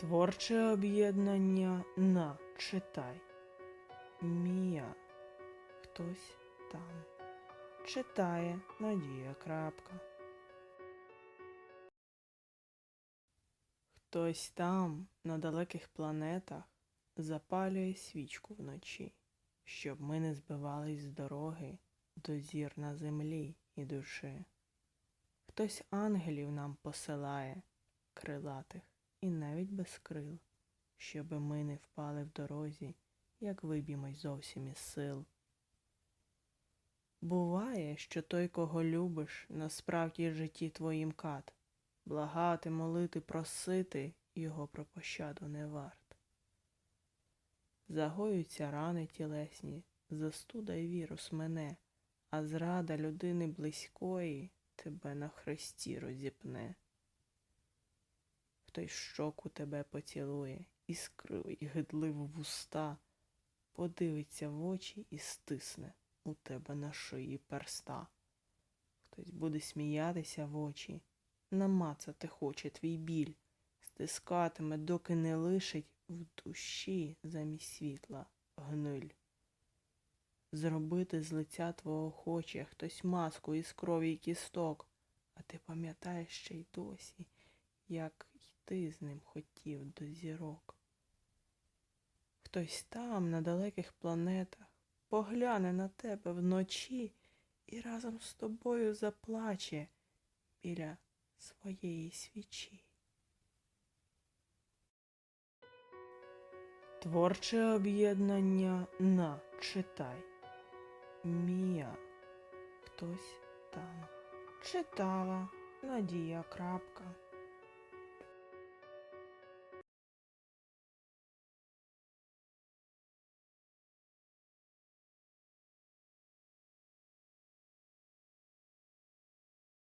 Творче об'єднання на читай. Мія. Хтось там. Читає Надія Крапка. Хтось там, на далеких планетах, запалює свічку вночі, щоб ми не збивались з дороги до зір на землі і душі. Хтось ангелів нам посилає, крилатих і навіть без крил, щоби ми не впали в дорозі, як виб'ємось зовсім із сил. Буває, що той, кого любиш, насправді в житті твоїм кат, благати, молити, просити його про пощаду не варт. Загоються рани тілесні, застуда й вірус мене, а зрада людини близької тебе на хресті розіпне. Хтось щоку тебе поцілує, іскру й гидливу вуста, подивиться в очі і стисне у тебе на шиї перста. Хтось буде сміятися в очі, намацати хоче твій біль, стискатиме, доки не лишить в душі замість світла гниль. Зробити з лиця твого хоче хтось маску із крові й кісток, а ти пам'ятаєш ще й досі, як ти з ним хотів до зірок. Хтось там, на далеких планетах, погляне на тебе вночі і разом з тобою заплаче біля своєї свічі. Творче об'єднання на читай. Мія. Хтось там. Читала Надія Крапка.